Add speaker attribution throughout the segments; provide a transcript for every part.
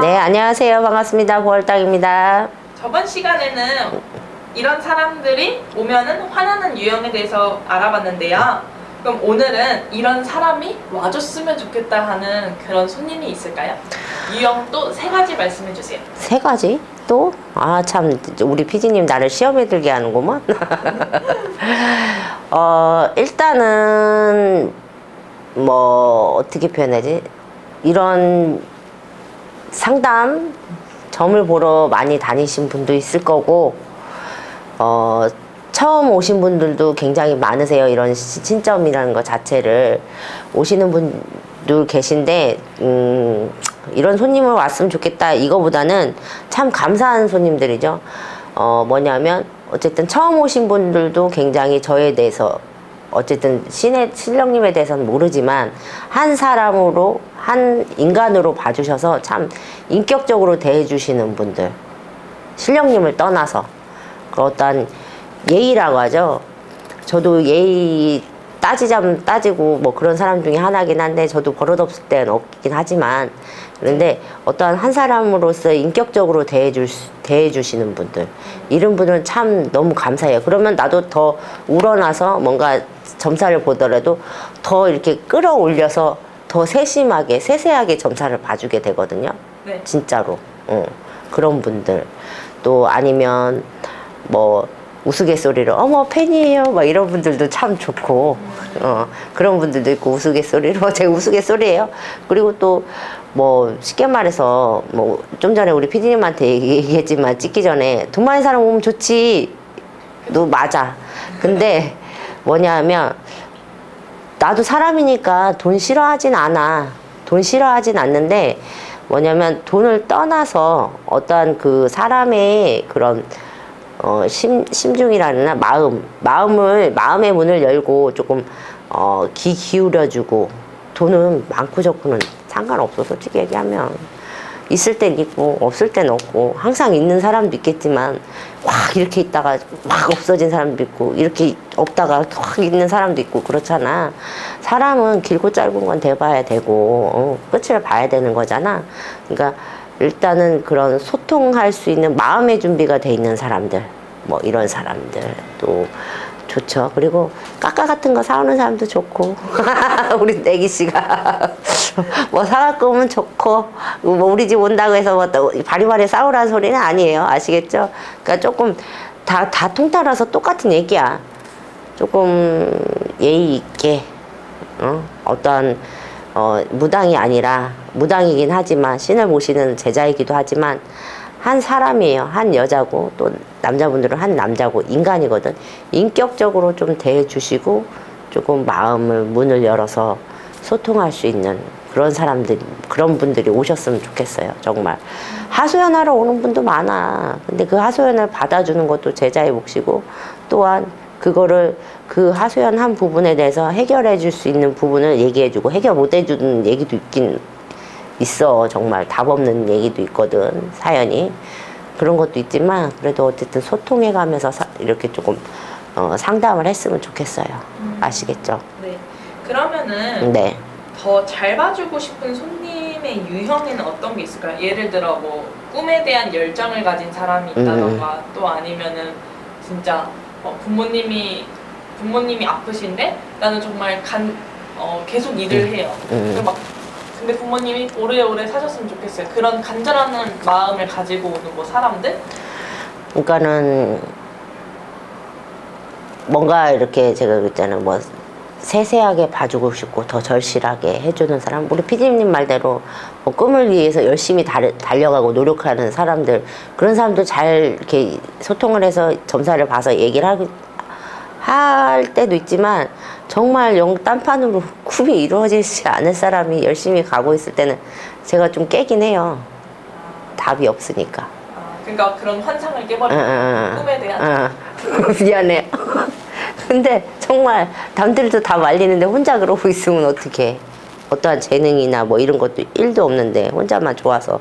Speaker 1: 네, 안녕하세요. 반갑습니다. 보월당입니다.
Speaker 2: 저번 시간에는 이런 사람들이 오면은 화나는 유형에 대해서 알아봤는데요. 그럼 오늘은 이런 사람이 와줬으면 좋겠다 하는 그런 손님이 있을까요? 유형 또 세 가지 말씀해 주세요.
Speaker 1: 세 가지? 또? 아, 참, 우리 피디님 나를 시험에 들게 하는구먼. 어, 일단은, 뭐, 어떻게 표현하지? 이런 상담, 점을 보러 많이 다니신 분도 있을 거고, 어, 처음 오신 분들도 굉장히 많으세요. 이런 시- 신점이라는 것 자체를 오시는 분들 계신데, 음, 이런 손님을 왔으면 좋겠다. 이거보다는 참 감사한 손님들이죠. 어, 뭐냐면, 어쨌든 처음 오신 분들도 굉장히 저에 대해서 어쨌든 신의 신령님에 대해서는 모르지만 한 사람으로 한 인간으로 봐주셔서 참 인격적으로 대해주시는 분들 신령님을 떠나서 그 어떤 예의라고 하죠. 저도 예의 따지자면 따지고 뭐 그런 사람 중에 하나긴 한데 저도 버릇없을 때는 없긴 하지만 그런데 어떠한 한 사람으로서 인격적으로 대해줄 수- 대해주시는 분들 이런 분은 참 너무 감사해요. 그러면 나도 더 우러나서 뭔가 점사를 보더라도 더 이렇게 끌어올려서 더 세심하게 세세하게 점사를 봐주게 되거든요.
Speaker 2: 네.
Speaker 1: 진짜로 어, 그런 분들 또 아니면 뭐 우스갯소리로 어머 팬이에요. 막 이런 분들도 참 좋고 어, 그런 분들도 있고 우스갯소리로 제 우스갯소리예요. 그리고 또 뭐 쉽게 말해서 뭐 좀 전에 우리 피디님한테 얘기- 얘기했지만 찍기 전에 돈 많은 사람 오면 좋지. 너 맞아. 근데 뭐냐 하면 나도 사람이니까 돈 싫어하진 않아. 돈 싫어하진 않는데 뭐냐면 돈을 떠나서 어떠한 그 사람의 그런 어, 심, 심중이라나 마음, 마음을, 마음의 문을 열고 조금, 어, 귀 기울여주고, 돈은 많고 적고는 상관없어, 솔직히 얘기하면. 있을 땐 있고, 없을 땐 없고, 항상 있는 사람도 있겠지만, 확 이렇게 있다가 확 없어진 사람도 있고, 이렇게 없다가 확 있는 사람도 있고, 그렇잖아. 사람은 길고 짧은 건 돼봐야 되고, 어, 끝을 봐야 되는 거잖아. 그러니까, 일단은 그런 소통할 수 있는 마음의 준비가 돼 있는 사람들, 뭐 이런 사람들 또 좋죠. 그리고 까까 같은 거 사오는 사람도 좋고, 우리 내기 씨가 뭐 사갖고 오면 좋고, 뭐 우리 집 온다고 해서 뭐또 바리바리 싸우라는 소리는 아니에요. 아시겠죠? 그러니까 조금 다, 다 통따라서 똑같은 얘기야. 조금 예의 있게, 어? 어떠한 어, 무당이 아니라 무당이긴 하지만 신을 모시는 제자이기도 하지만 한 사람이에요. 한 여자고 또 남자분들은 한 남자고 인간이거든. 인격적으로 좀 대해주시고 조금 마음을 문을 열어서 소통할 수 있는 그런 사람들 그런 분들이 오셨으면 좋겠어요. 정말 하소연하러 오는 분도 많아. 근데 그 하소연을 받아주는 것도 제자의 몫이고 또한 그거를 그 하소연한 부분에 대해서 해결해 줄 수 있는 부분을 얘기해 주고 해결 못 해주는 얘기도 있긴 있어 정말 답 없는 얘기도 있거든 사연이 그런 것도 있지만 그래도 어쨌든 소통해 가면서 사- 이렇게 조금 어, 상담을 했으면 좋겠어요 아시겠죠
Speaker 2: 네. 그러면은
Speaker 1: 네
Speaker 2: 더 잘 봐주고 싶은 손님의 유형에는 어떤 게 있을까요? 예를 들어 뭐 꿈에 대한 열정을 가진 사람이 있다던가 또 아니면은 진짜 어, 부모님이 부모님이 아프신데 나는 정말 간 어, 계속 일을 해요.
Speaker 1: 음.
Speaker 2: 근데 부모님이 오래오래 사셨으면 좋겠어요. 그런 간절한 마음을 가지고 오는 뭐 사람들?
Speaker 1: 그러니까는 뭔가 이렇게 제가 그랬잖아요 뭐 세세하게 봐주고 싶고 더 절실하게 해주는 사람 우리 피디님 말대로 뭐 꿈을 위해서 열심히 달, 달려가고 노력하는 사람들 그런 사람들 잘 이렇게 소통을 해서 점사를 봐서 얘기를 하고 할 때도 있지만 정말 영 딴판으로 꿈이 이루어지지 않을 사람이 열심히 가고 있을 때는 제가 좀 깨긴 해요 답이 없으니까
Speaker 2: 아, 그러니까 그런 환상을
Speaker 1: 응,
Speaker 2: 깨버리는
Speaker 1: 응, 응.
Speaker 2: 꿈에 대한
Speaker 1: 응. 미안해. 근데 정말 남들도 다 말리는데 혼자 그러고 있으면 어떡해. 어떠한 재능이나 뭐 이런 것도 일도 없는데 혼자만 좋아서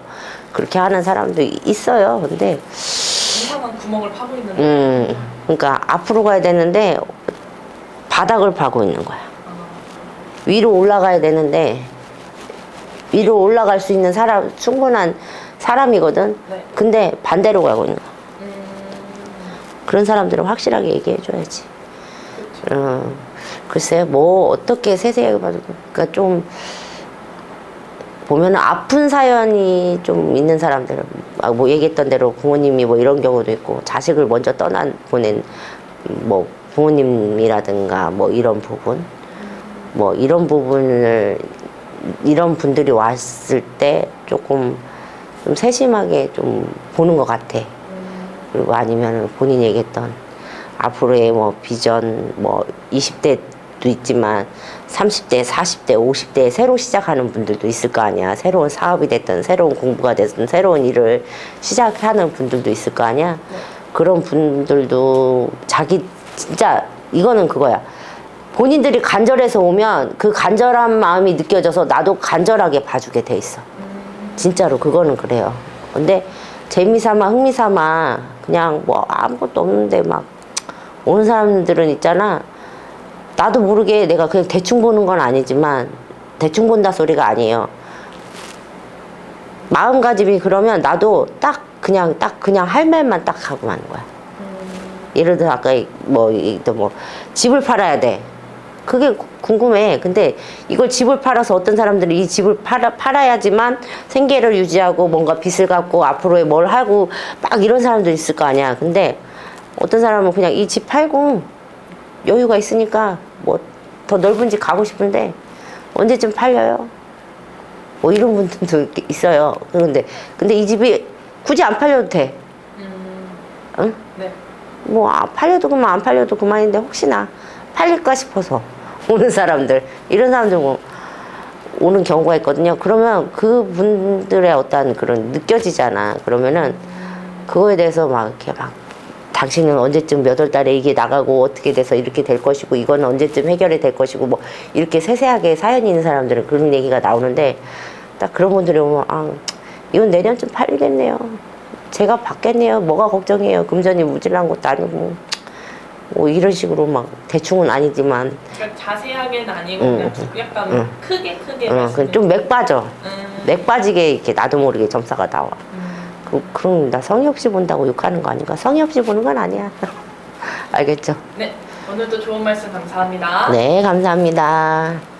Speaker 1: 그렇게 하는 사람도 있어요. 근데
Speaker 2: 구멍을 파고 있는
Speaker 1: 음 그러니까 앞으로 가야 되는데 바닥을 파고 있는 거야. 위로 올라가야 되는데 위로 올라갈 수 있는 사람 충분한 사람이거든.
Speaker 2: 네.
Speaker 1: 근데 반대로 가고 있는 거야.
Speaker 2: 음,
Speaker 1: 그런 사람들은 확실하게 얘기해 줘야지.
Speaker 2: 그렇죠.
Speaker 1: 어, 글쎄, 뭐, 어떻게 세세하게 봐도, 그러니까 좀, 보면은 아픈 사연이 좀 있는 사람들은, 아, 뭐 얘기했던 대로 부모님이 뭐 이런 경우도 있고, 자식을 먼저 떠나 보낸, 뭐, 부모님이라든가 뭐 이런 부분, 뭐 이런 부분을, 이런 분들이 왔을 때 조금 좀 세심하게 좀 보는 것 같아. 그리고 아니면 본인이 얘기했던 앞으로의 뭐 비전 뭐 20대 도 있지만 30대, 40대, 50대에 새로 시작하는 분들도 있을 거 아니야. 새로운 사업이 됐든 새로운 공부가 됐든 새로운 일을 시작하는 분들도 있을 거 아니야. 그런 분들도 자기 진짜 이거는 그거야. 본인들이 간절해서 오면 그 간절한 마음이 느껴져서 나도 간절하게 봐주게 돼 있어. 진짜로 그거는 그래요. 근데 재미삼아 흥미삼아 그냥 뭐 아무것도 없는데 막 오는 사람들은 있잖아. 나도 모르게 내가 그냥 대충 보는 건 아니지만 대충 본다 소리가 아니에요. 마음가짐이 그러면 나도 딱 그냥 딱 그냥 할 말만 딱 하고 마는 거야. 예를 들어 아까 뭐뭐 집을 팔아야 돼. 그게 구- 궁금해. 근데 이걸 집을 팔아서 어떤 사람들이 이 집을 팔아, 팔아야지만 생계를 유지하고 뭔가 빚을 갚고 앞으로의 뭘 하고 막 이런 사람들 있을 거 아니야. 근데 어떤 사람은 그냥 이 집 팔고 여유가 있으니까 뭐 더 넓은 집 가고 싶은데 언제쯤 팔려요? 뭐 이런 분들도 있어요. 그런데 근데 이 집이 굳이 안 팔려도 돼.
Speaker 2: 음,
Speaker 1: 응?
Speaker 2: 네.
Speaker 1: 뭐 아, 팔려도 그만 안 팔려도 그만인데 혹시나 팔릴까 싶어서 오는 사람들 이런 사람들 뭐 오는 경우가 있거든요. 그러면 그 분들의 어떤 그런 느껴지잖아. 그러면은 그거에 대해서 막 이렇게 막 당신은 언제쯤 몇 월 달에 이게 나가고 어떻게 돼서 이렇게 될 것이고 이거는 언제쯤 해결이 될 것이고 뭐 이렇게 세세하게 사연이 있는 사람들은 그런 얘기가 나오는데 딱 그런 분들이 오면 아 이건 내년쯤 팔리겠네요. 제가 받겠네요. 뭐가 걱정이에요. 금전이 무질란 것도 아니고 뭐 이런 식으로 막 대충은 아니지만
Speaker 2: 그러니까 자세하게는 아니고
Speaker 1: 응,
Speaker 2: 그냥 약간
Speaker 1: 응.
Speaker 2: 크게 크게
Speaker 1: 어,
Speaker 2: 말씀해
Speaker 1: 좀맥 빠져.
Speaker 2: 음,
Speaker 1: 맥 빠지게 이렇게 나도 모르게 점사가 나와.
Speaker 2: 음,
Speaker 1: 그, 그럼 나 성의 없이 본다고 욕하는 거 아닌가? 성의 없이 보는 건 아니야. 알겠죠?
Speaker 2: 네. 오늘도 좋은 말씀 감사합니다.
Speaker 1: 네, 감사합니다.